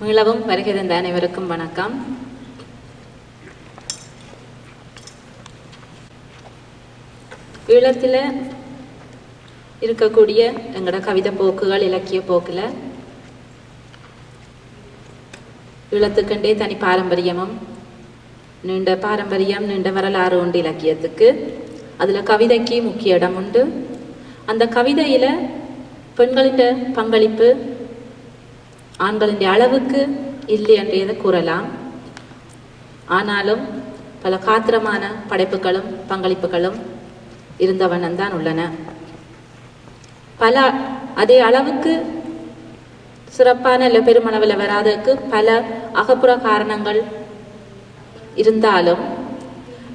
மீளவும் வருகை தந்த அனைவருக்கும் வணக்கம். ஈழத்தில் இருக்கக்கூடிய எங்களோட கவிதை போக்குகள் இலக்கிய போக்கில் ஈழத்துக்கண்டே தனி பாரம்பரியமும் நீண்ட பாரம்பரியம் நீண்ட வரலாறு உண்டு இலக்கியத்துக்கு. அதில் கவிதைக்கு முக்கிய இடம் உண்டு. அந்த கவிதையில் பெண்களின் பங்களிப்பு ஆண்களின் அளவுக்கு இல்லை என்றதை கூறலாம்? ஆனாலும் பல காத்திரமான படைப்புகளும் பங்களிப்புகளும் இருந்த உள்ளன. பல அதே அளவுக்கு சிறப்பான இல்லை பெருமளவில் வராததுக்கு பல அகப்புற காரணங்கள் இருந்தாலும்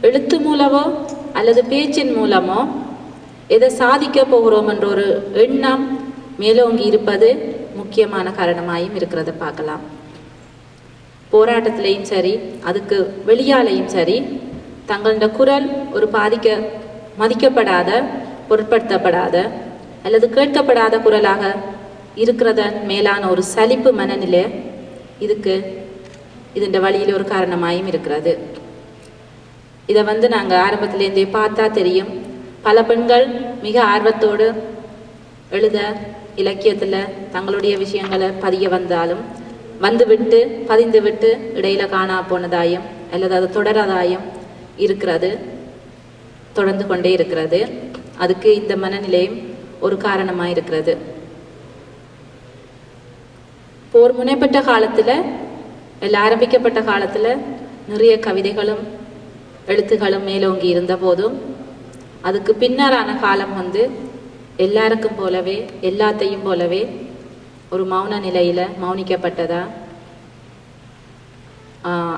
எழுத்து மூலமோ அல்லது பேச்சின் மூலமோ எதை சாதிக்க போகிறோம் என்ற ஒரு எண்ணம் மேலோங்கி இருப்பது முக்கியமான காரணமாயும் இருக்கிறத பார்க்கலாம். போராட்டத்திலையும் சரி அதுக்கு வெளியாலையும் சரி தங்களோட குரல் ஒரு பாதிக்க மதிக்கப்படாத பொருட்படுத்தப்படாத அல்லது கேட்கப்படாத குரலாக இருக்கிறதன் மேலான ஒரு சலிப்பு மனநிலை இதுக்கு இதன் வழியில் ஒரு காரணமாயும் இருக்கிறது. இதை வந்து நாங்கள் ஆரம்பத்திலேருந்தே பார்த்தா தெரியும். பல பெண்கள் மிக ஆர்வத்தோடு எழுத இலக்கியத்தில் தங்களுடைய விஷயங்களை பதிய வந்தாலும் வந்து விட்டு பதிந்து விட்டு இடையில காணா போனதாயும் அல்லது அது தொடரதாயும் இருக்கிறது தொடர்ந்து கொண்டே இருக்கிறது. அதுக்கு இந்த மனநிலையும் ஒரு காரணமாக இருக்கிறது. போர் முனைப்பட்ட காலத்தில் இல்லை ஆரம்பிக்கப்பட்ட காலத்தில் நிறைய கவிதைகளும் எழுத்துகளும் மேலோங்கி இருந்த போதும் அதுக்கு பின்னரான காலம் வந்து எல்லாருக்கும் போலவே எல்லாத்தையும் போலவே ஒரு மௌன நிலையில் மௌனிக்கப்பட்டதா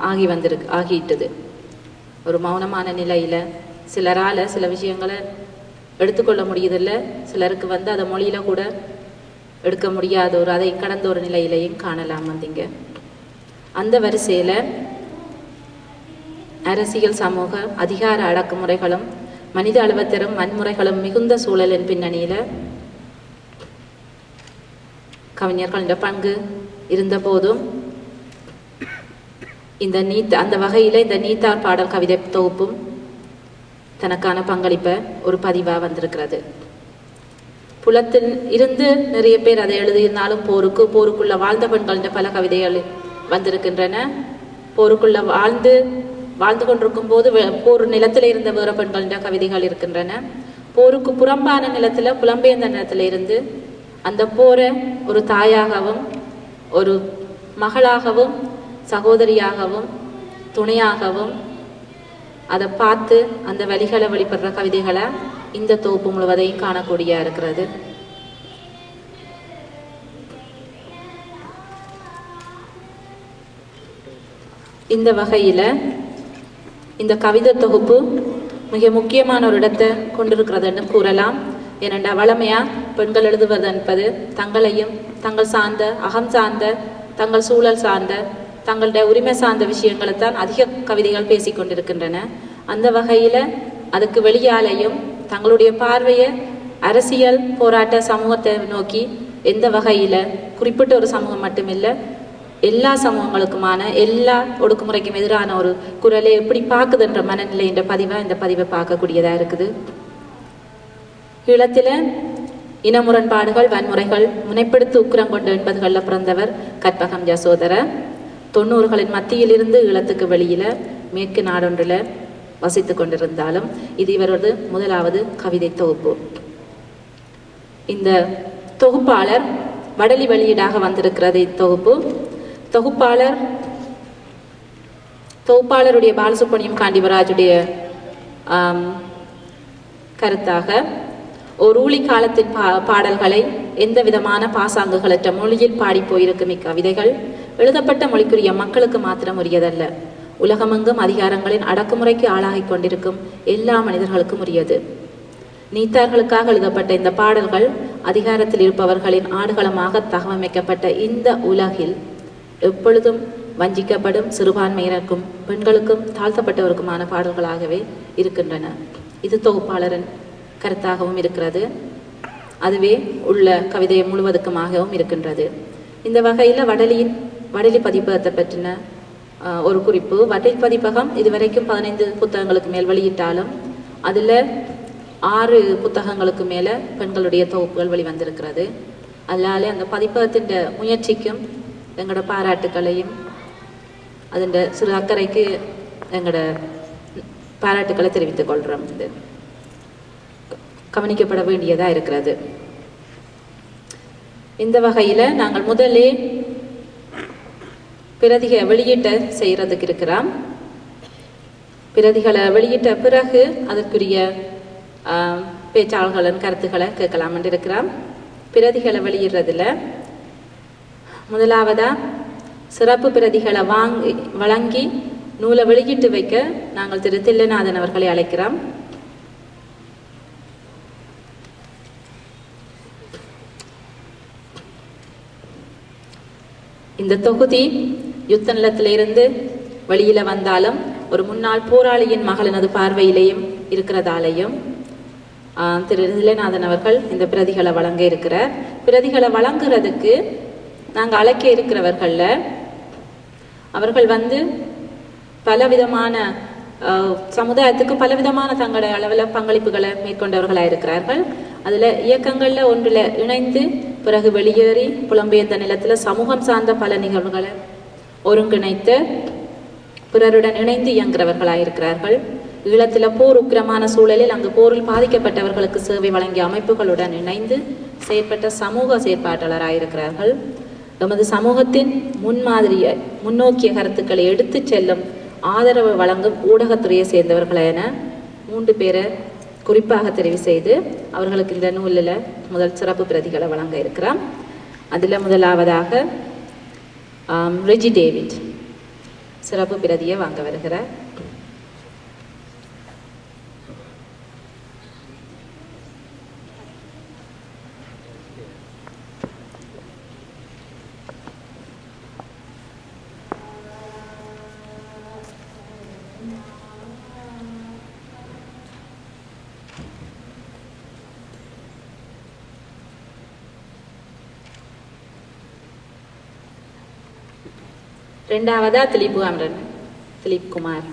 ஆகி வந்திருக்கு ஆகிட்டது ஒரு மௌனமான நிலையில் சிலரால் சில விஷயங்களை எடுத்துக்கொள்ள முடியுதில்ல. சிலருக்கு வந்து அதை மொழியில் கூட எடுக்க முடியாத ஒரு அதை கடந்த ஒரு நிலையிலையும் காணலாம் வந்தீங்க. அந்த வரிசையில் அரசியல் சமூக அதிகார அடக்குமுறைகளும் மனித அளவத்திலும் வன்முறைகளும் மிகுந்த சூழலின் பின்னணியில கவிஞர்களின் பங்கு இருந்த போதும் இந்த நீத் அந்த வகையில இந்த நீத்தார் பாடல் கவிதை தொகுப்பும் தனக்கான பங்களிப்பை ஒரு பதிவாக வந்திருக்கிறது. புலத்தில் இருந்து நிறைய பேர் அதை எழுதியிருந்தாலும் போருக்கு போருக்குள்ள வாழ்ந்த பெண்களின் பல கவிதைகள் வந்திருக்கின்றன. போருக்குள்ள வாழ்ந்து வாழ்ந்து கொண்டிருக்கும் போது போர் நிலத்தில் இருந்த வேற பெண்களின் கவிதைகள் இருக்கின்றன. போருக்கு புறம்பான நிலத்தில் புலம்பெயர்ந்த நிலத்தில் இருந்து அந்த போரை ஒரு தாயாகவும் ஒரு மகளாகவும் சகோதரியாகவும் துணையாகவும் அதை பார்த்து அந்த வழிகளை வெளிப்படுற கவிதைகளை இந்த தொகுப்பு முழுவதையும் காணக்கூடிய இருக்கிறது. இந்த வகையில் இந்த கவிதை தொகுப்பு மிக முக்கியமான ஒரு இடத்தை கொண்டிருக்கிறதுன்னு கூறலாம். ஏனென்றா வளமையா பெண்கள் எழுதுவது என்பது தங்களையும் தங்கள் சார்ந்த அகம் சார்ந்த தங்கள் சூழல் சார்ந்த தங்களுடைய உரிமை சார்ந்த விஷயங்களை தான் அதிக கவிதைகள் பேசி கொண்டிருக்கின்றன. அந்த வகையில் அதுக்கு வெளியாலையும் தங்களுடைய பார்வையை அரசியல் போராட்ட சமூகத்தை நோக்கி எந்த வகையில் குறிப்பிட்ட ஒரு சமூகம் மட்டுமில்லை எல்லா சமூகங்களுக்குமான எல்லா ஒடுக்குமுறைக்கும் எதிரான ஒரு குரலை எப்படி பார்க்குதுன்ற மனநிலை என்ற பதிவை இந்த பதிவை பார்க்கக்கூடியதாக இருக்குது. ஈழத்தில இன முரண்பாடுகள் வன்முறைகள் முனைப்படுத்து உக்கிரம் கொண்ட எண்பதுகளில் பிறந்தவர் கற்பகம் யசோதர. தொண்ணூறுகளின் மத்தியிலிருந்து ஈழத்துக்கு வெளியில் மேற்கு நாடொன்றில் வசித்து கொண்டிருந்தாலும் இது இவரது முதலாவது கவிதை தொகுப்பு. இந்த தொகுப்பாளர் வடலி வெளியீடாக வந்திருக்கிறது இத்தொகுப்பு. தொகுப்பாளர் தொகுப்பாளருடைய பாலசுப்ரமணியம் காண்டிவராஜுடைய கருத்தாக ஒரு ஊழி காலத்தின் பா பாடல்களை எந்த விதமான பாசாங்குகளற்ற மொழியில் பாடி போயிருக்கும் இக்கவிதைகள் எழுதப்பட்ட மொழிக்குரிய மக்களுக்கு மாத்திரம் உரியதல்ல. உலகமெங்கும் அதிகாரங்களின் அடக்குமுறைக்கு ஆளாகிக் கொண்டிருக்கும் எல்லா மனிதர்களுக்கும் உரியது. நீத்தார்களுக்காக எழுதப்பட்ட இந்த பாடல்கள் அதிகாரத்தில் இருப்பவர்களின் ஆடுகளமாக தகவமைக்கப்பட்ட இந்த உலகில் எப்பொழுதும் வஞ்சிக்கப்படும் சிறுபான்மையினருக்கும் பெண்களுக்கும் தாழ்த்தப்பட்டவருக்குமான பாடல்களாகவே இருக்கின்றன. இது தொகுப்பாளரின் கருத்தாகவும் இருக்கிறது. அதுவே உள்ள கவிதை முழுவதுக்குமாகவும் இருக்கின்றது. இந்த வகையில் வடலியின் வடலி பதிப்பகத்தை பற்றின ஒரு குறிப்பு. வடலி பதிப்பகம் இதுவரைக்கும் பதினைந்து புத்தகங்களுக்கு மேல் வெளியிட்டாலும் அதில் ஆறு புத்தகங்களுக்கு மேலே பெண்களுடைய தொகுப்புகள் வெளிவந்திருக்கிறது. அதனாலே அந்த பதிப்பகத்தின் முயற்சிக்கும் எங்களோட பாராட்டுக்களையும் അതിൻ്റെ சிறு அக்கறைக்கு எங்களோட பாராட்டுக்களை தெரிவித்துக் கொள்கிறோம் இது கவனிக்கப்பட வேண்டியதாக இருக்கிறது இந்த வகையில் நாங்கள் முதலே பிரதிக வெளியீட்ட செய்கிறதுக்கு இருக்கிறோம் பிரதிகளை வெளியிட்ட பிறகு அதற்குரிய ஆம், பேச்சாளர்களின் கருத்துக்களை கேட்கலாம் என்று இருக்கிறோம் பிரதிகளை வெளியிடுறதுல முதலாவதா சிறப்பு பிரதிகளை வாங்கி வழங்கி நூலை வெளியிட்டு வைக்க நாங்கள் திரு தில்லைநாதன் அவர்களை அழைக்கிறோம். இந்த தொகுதி யுத்த நிலத்திலிருந்து வெளியில வந்தாலும் ஒரு முன்னாள் போராளியின் மகளினது பார்வையிலேயும் இருக்கிறதாலேயும் ஆஹ், திரு நிலைநாதன் அவர்கள் இந்த பிரதிகளை வழங்க இருக்கிறார். பிரதிகளை வழங்குறதுக்கு நாங்கள் அழைக்க இருக்கிறவர்களில் அவர்கள் வந்து பலவிதமான சமுதாயத்துக்கு பலவிதமான தங்கள அளவில் பங்களிப்புகளை மேற்கொண்டவர்களாக இருக்கிறார்கள். அதில் இயக்கங்களில் ஒன்றில் இணைந்து பிறகு வெளியேறி புலம்பெயர்ந்த நிலத்தில் சமூகம் சார்ந்த பல நிகழ்வுகளை ஒருங்கிணைத்து பிறருடன் இணைந்து இயங்குகிறவர்களாக இருக்கிறார்கள். ஈழத்தில் போர் உக்கிரமான சூழலில் அங்கு போரில் பாதிக்கப்பட்டவர்களுக்கு சேவை வழங்கிய அமைப்புகளுடன் இணைந்து செயற்பட்ட சமூக செயற்பாட்டாளராக இருக்கிறார்கள். எமது சமூகத்தின் முன்மாதிரிய முன்னோக்கிய கருத்துக்களை எடுத்துச் செல்லும் ஆதரவு வழங்கும் ஊடகத்துறையை சேர்ந்தவர்கள் என மூன்று பேரை குறிப்பாக தெரிவு செய்து அவர்களுக்கு இந்த நூலில் முதல் சிறப்பு பிரதிகளை வழங்க இருக்கிறார். அதில் முதலாவதாக ரிஜி டேவிட் சிறப்பு பிரதியை வாங்க வருகிறார். ரெண்டாவதா திலீப் அமரன் திலீப் குமார்.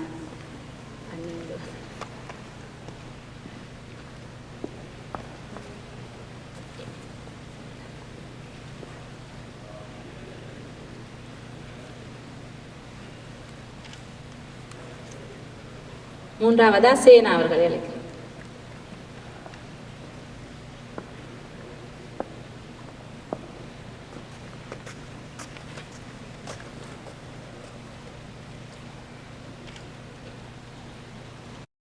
மூன்றாவதா சேனா அவர்கள் எனக்கு